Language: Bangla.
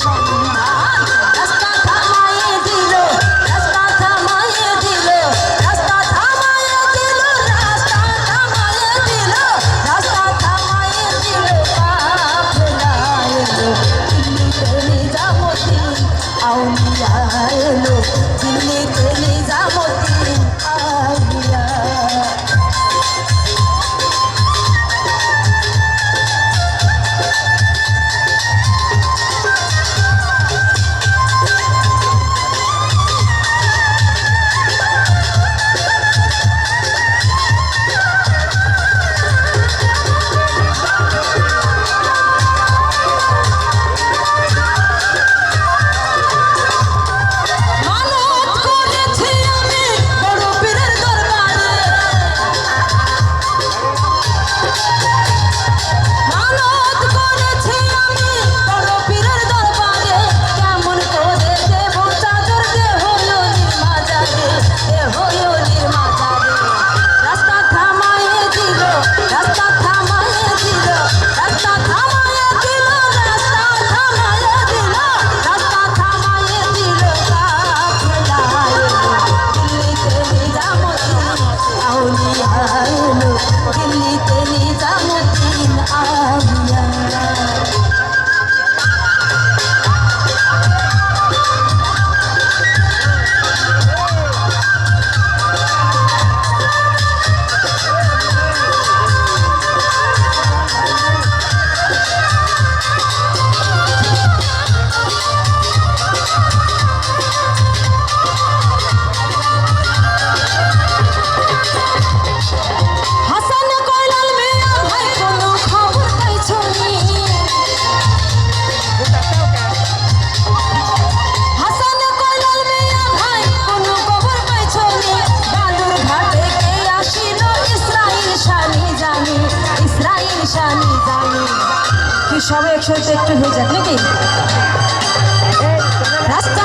上？সবাই একসাথে একটু হয়ে যাক নাকি? রাস্তা